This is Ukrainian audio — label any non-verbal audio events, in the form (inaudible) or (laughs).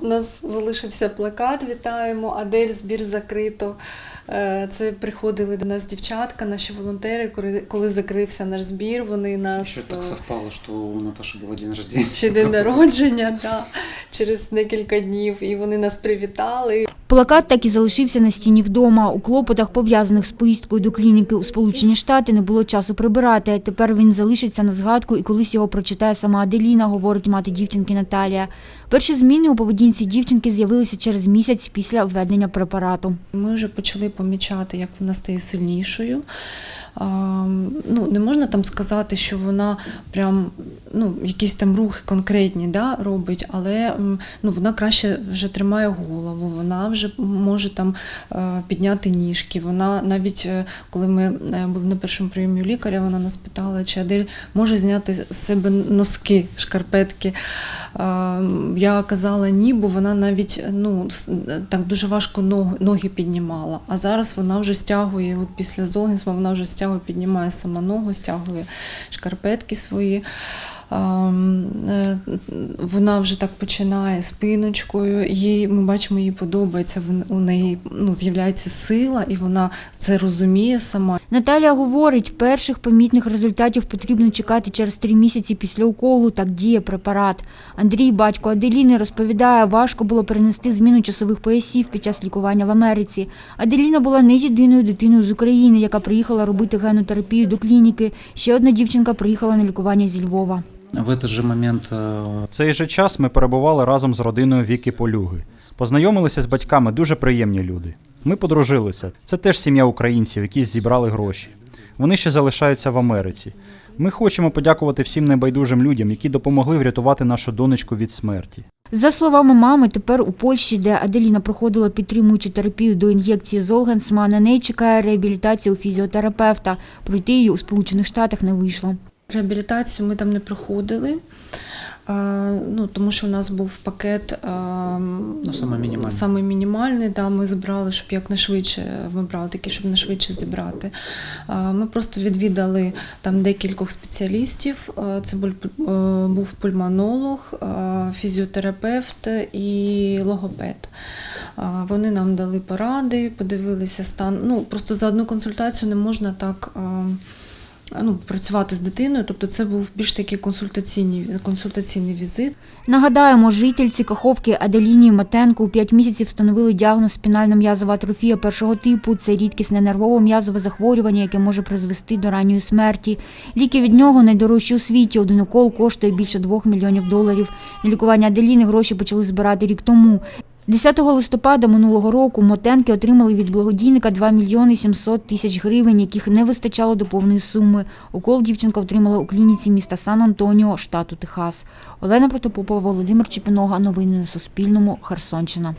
У нас залишився плакат Вітаємо, Адель, збір закрито. Е, Це приходили до нас дівчатка, наші волонтери, коли- закрився наш збір, вони нас що так е, совпало, що у Наташі було день рождення. ще день народження, (laughs) да, через декілька днів, і вони нас привітали. Плакат так і залишився на стіні вдома. У клопотах, пов'язаних з поїздкою до клініки у Сполучені Штати, не було часу прибирати. Тепер він залишиться на згадку і колись його прочитає сама Аделіна, говорить мати дівчинки Наталія. Перші зміни у поведінці дівчинки з'явилися через місяць після введення препарату. Ми вже почали помічати, як вона стає сильнішою. Ну, не можна там сказати, що вона прям ну, якісь там рухи конкретні да, робить, але ну, вона краще вже тримає голову, вона вже може там е, підняти ніжки. Вона навіть е, коли ми е, були на першому прийомі лікаря, вона нас питала, чи Адель може зняти з себе носки, шкарпетки. Е, Я казала ні, бо вона навіть ну, так дуже важко ноги, піднімала. А зараз вона вже стягує, от після зогінства вона вже стягує, піднімає сама ногу, стягує шкарпетки свої. Ем, е, Вона вже так починає спиночкою. Їй ми бачимо, їй подобається. У неї ну, з'являється сила, і вона це розуміє сама. Наталія говорить, перших помітних результатів потрібно чекати через три місяці після уколу, так діє препарат. Андрій, батько Аделіни, розповідає, важко було перенести зміну часових поясів під час лікування в Америці. Аделіна була не єдиною дитиною з України, яка приїхала робити генотерапію до клініки. Ще одна дівчинка приїхала на лікування зі Львова. В этот же момент э, В цей же час ми перебували разом з родиною Віки Полюги. Познайомилися з батьками дуже приємні люди. Ми подружилися. Це теж сім'я українців, які зібрали гроші. Вони ще залишаються в Америці. Ми хочемо подякувати всім небайдужим людям, які допомогли врятувати нашу донечку від смерті. За словами мами, тепер у Польщі, де Аделіна проходила підтримуючу терапію до ін'єкції Золгенсма, на неї чекає реабілітація у фізіотерапевта. Пройти її у Сполучених Штатах не вийшло. Реабілітацію ми там не проходили. Ну, тому що у нас був пакет Ну, саме мінімальний. саме мінімальний. Да, ми збирали, щоб якнайшвидше ми брали такий, щоб найшвидше зібрати. Ми просто відвідали там декількох спеціалістів. Це був, е, пульмонолог, фізіотерапевт і логопед. Вони нам дали поради, подивилися стан. Ну, просто за одну консультацію не можна так. А, Ну, працювати з дитиною, тобто це був більш такий консультаційний, консультаційний візит. Нагадаємо, жительці Каховки Аделіні Матенко у 5 місяців встановили діагноз спінальна м'язова атрофія першого типу. Це рідкісне нервово-м'язове захворювання, яке може призвести до ранньої смерті. Ліки від нього найдорожчі у світі. Один укол коштує більше 2 мільйонів доларів. На лікування Аделіни гроші почали збирати рік тому. 10 листопада минулого року Мотенки отримали від благодійника 2 мільйони 700 тисяч гривень, яких не вистачало до повної суми. Укол дівчинка отримала у клініці міста Сан-Антоніо, штату Техас. Олена Протопопова, Володимир Чепінога. Новини на Суспільному. Херсонщина.